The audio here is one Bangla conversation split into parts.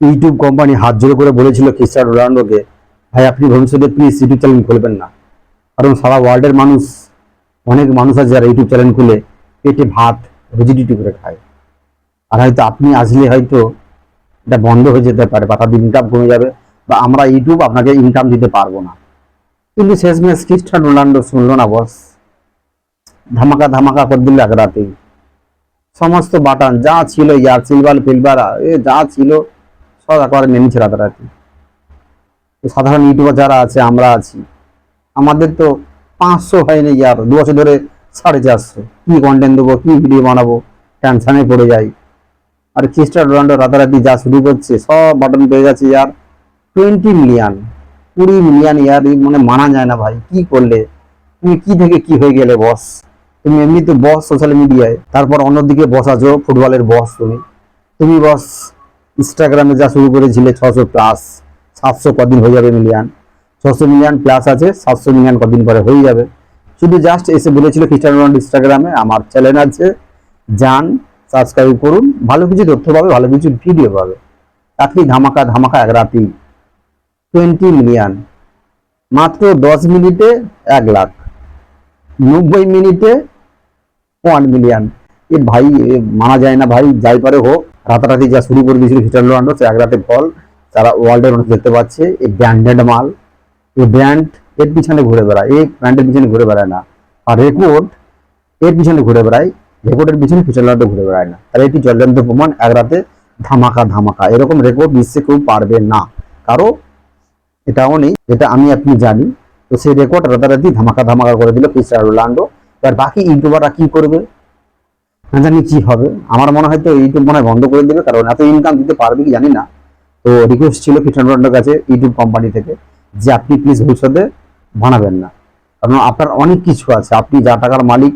ইউটিউব কোম্পানি হাত জোড়ে করে বলেছিল ক্রিস্টিয়ানো রোনাল্ডোকে ভাই, আপনি ভবিষ্যতে প্লিজ ইউটিউব চ্যানেল খুলবেন না। কারণ সারা ওয়ার্ল্ডের মানুষ, অনেক মানুষ আছে যারা ইউটিউব চ্যানেল খুলে পেটে ভাত রুজি করে খায়। আর হয়তো আপনি আসলে হয়তো এটা বন্ধ হয়ে যেতে পারে বা তাদের ইনকাম কমে যাবে বা আমরা ইউটিউব আপনাকে ইনকাম দিতে পারব না। কিন্তু শেষমেশ খ্রিস্টান রোনাল্ডো শুনলো না বস ধামাকা ধামাকা করে দিল এক রাতেই। সমস্ত বাটান, যা ছিল, ইয়ার সিলভার ফিলভার যা ছিল একবারে নেমেছে রাতারাতি তো সাধারণ ইউটিউবার যারা আছে, আমরা আছি। আমাদের তো পাঁচশো হয়নি ইয়ার, দু বছর ধরে সাড়ে চারশো কি কন্টেন্ট দেবো, কি ভিডিও বানাবো টেনশনে পড়ে যাই। আর খ্রিস্টান রোনাল্ডো রাতারাতি যা শুরু করছে, সব বাটন পেয়ে গেছে ইয়ার। টোয়েন্টি মিলিয়ন কুড়ি মিলিয়ন ইয়ার মানে মানা যায় না ভাই, কি করলে? তুমি কি থেকে কি হয়ে গেলে বস তুমি এমনি তো বস সোশ্যাল মিডিয়ায় তারপর অন্যদিকে বস আছো ফুটবলের বস তুমি। তুমি বস ইনস্টাগ্রামে যা শুরু করেছিলে ছশো প্লাস সাতশো কদিন হয়ে যাবে মিলিয়ন ছশো মিলিয়ন প্লাস আছে, সাতশো মিলিয়ন কদিন পরে হয়ে যাবে। শুধু জাস্ট এসে বলেছিল খ্রিস্টান রোনাল্ডো ইনস্টাগ্রামে আমার চ্যানেল আছে, যান সাবস্ক্রাইব করুন, ভালো কিছু তথ্য পাবে, ভালো কিছু ভিডিও পাবে। তাতেই ধামাকা ধামাকা এক রাতেই টোয়েন্টি মিলিয়ন মাত্র দশ মিনিটে এক লাখ। নব্বই মিনিটে ওয়ান মিলিয়ন এ ভাই মানা যায় না ভাই, যাই পারে হোক। রাতারাতি যা শুরু করে দিয়েছিল খ্রিস্টান রোনাল্ডো সে এক রাতে ফল তারা ওয়ার্ল্ডের মানুষ দেখতে পাচ্ছে, এই ব্র্যান্ডেড মাল। এই ব্র্যান্ড এর পিছনে ঘুরে বেড়ায়, এই ব্র্যান্ডের পিছনে ঘুরে বেড়ায় না। আর রেকর্ড এর পিছনে ঘুরে বেড়ায়, রেকর্ডের পিছনে খ্রিস্টান রোনাল্ডো ঘুরে বেড়ায় না। তাহলে এটি জ্বলন্ত প্রমাণ, এক রাতে ধামাকা ধামাকা। এরকম রেকর্ড বিশ্বে কেউ পারবে না। কারও এটাও নেই, যেটা আমি আপনি জানি, তো সেই রেকর্ড রাতারাতি ধামাকা ধামাকা করে দিল ক্রিস্টিয়ানো রোনাল্ডো এবার বাকি ইউটিউবাররা কি করবে? জানি কি হবে। আমার মনে হয় তো ইউটিউব মনে হয় বন্ধ করে দেবে, কারণ এত ইনকাম দিতে পারবে কি জানি না। তো রিকোয়েস্ট ছিল ক্রিস্টিয়ানো রোনাল্ডোর কাছে ইউটিউব কোম্পানি থেকে যে আপনি প্লিজ ভবিষ্যতে বানাবেন না। কারণ আপনার অনেক কিছু আছে। আপনি যা টাকার মালিক,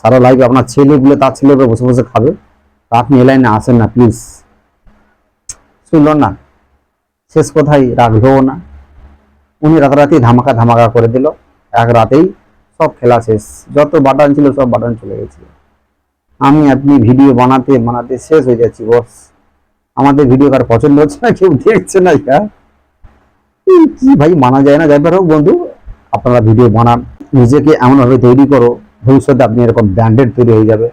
সারা লাইফ আপনার ছেলেগুলো তার ছেলেগুলো বসে বসে খাবে। তা আপনি এ লাইনে আসেন না প্লিজ শুনল না? শেষ কথাই রাখবেও না। উনি রাতারাতি ধামাকা ধামাকা করে দিল। এক রাতেই সব খেলা শেষ। যত বাটন ছিল সব বাটন চলে গেছে আমি আপনি ভিডিও বানাতে বানাতে শেষ হয়ে যাচ্ছি বস আমাদের ভিডিও কার পছন্দ হচ্ছে না, কেউ দেখছে না, ইয়া। কি ভাই, মানা যায় না যাইবার হোক, বন্ধু। আপনারা ভিডিও বানান, নিজেকে এমনভাবে তৈরি করো, ভবিষ্যতে আপনি এরকম ব্র্যান্ডেড তৈরি হয়ে যাবে।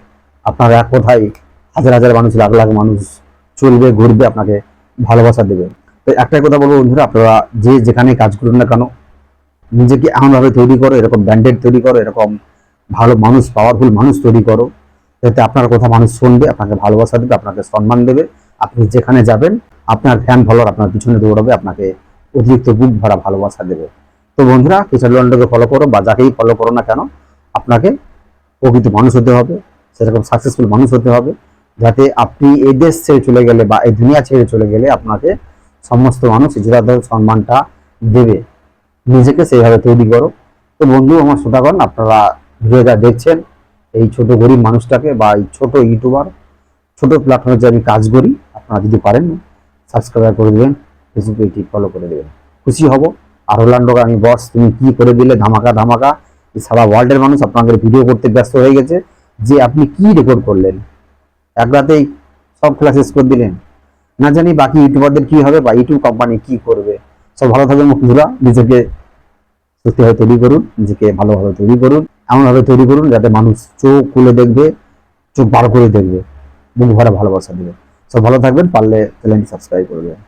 আপনার এক কোথায়? হাজার হাজার মানুষ, লাখ লাখ মানুষ চলবে, ঘুরবে, আপনাকে ভালোবাসা দেবে। তো একটাই কথা বলব, বন্ধুরা, আপনারা যে যেখানে কাজ করুন না কেন, নিজেকে এমনভাবে তৈরি করো, এরকম ব্র্যান্ডেড তৈরি করো, এরকম ভালো মানুষ পাওয়ারফুল মানুষ তৈরি করো। যাতে আপনার কথা মানুষ শুনবে, আপনাকে ভালোবাসা দেবে, আপনাকে সম্মান দেবে। আপনি যেখানে যাবেন, আপনার ফ্যান ফলোয়ার আপনার পিছনে দৌড়াবে, আপনাকে অতিরিক্ত বুক ভরা ভালোবাসা দেবে। তো বন্ধুরা, কিশোর লন্ডকে ফলো করো বা যাকেই ফলো করো না কেন, আপনাকে প্রকৃত মানুষ হতে হবে, সেরকম সাকসেসফুল মানুষ হতে হবে, যাতে আপনি এই দেশ ছেড়ে চলে গেলে বা এই দুনিয়া ছেড়ে চলে গেলে আপনাকে সমস্ত মানুষ যথাযথ সম্মানটা দেবে। নিজেকে সেইভাবে তৈরি করো। তো বন্ধু, আমার শ্রোতাগণ, আপনারা ভিডিও যা দেখছেন এই ছোট গরিব মানুষটাকে বা এই ছোট ইউটিউবার, ছোট প্ল্যাটফর্মে যে আমি কাজ করি, আপনারা যদি পারেন সাবস্ক্রাইব করে দেবেন ফেসবুকে ঠিক ফলো করে দেবেন। খুশি হব। আর রোলান্ডোকে আমি বস তুমি কি করে দিলে? ধামাকা ধামাকা। সারা ওয়ার্ল্ডের মানুষ আপনাদের ভিডিও করতে ব্যস্ত হয়ে গেছে। যে আপনি কি রেকর্ড করলেন? এক রাতেই সব খেলা শেষ করে দিলেন। না জানি বাকি ইউটিউবারদের কি হবে বা ইউটিউব কোম্পানি কি করবে। সব ভালো থাকবেন বন্ধুরা। নিজেকে সত্যিভাবে তৈরি করুন, নিজেকে ভালোভাবে তৈরি করুন। এমনভাবে তৈরি করুন যাতে মানুষ চোখ খুলে দেখবে, চোখ বার করে দেখবে। বুক ভরা ভালোবাসা দেবে। সব ভালো থাকবেন, পারলে চ্যানেলটি সাবস্ক্রাইব করবেন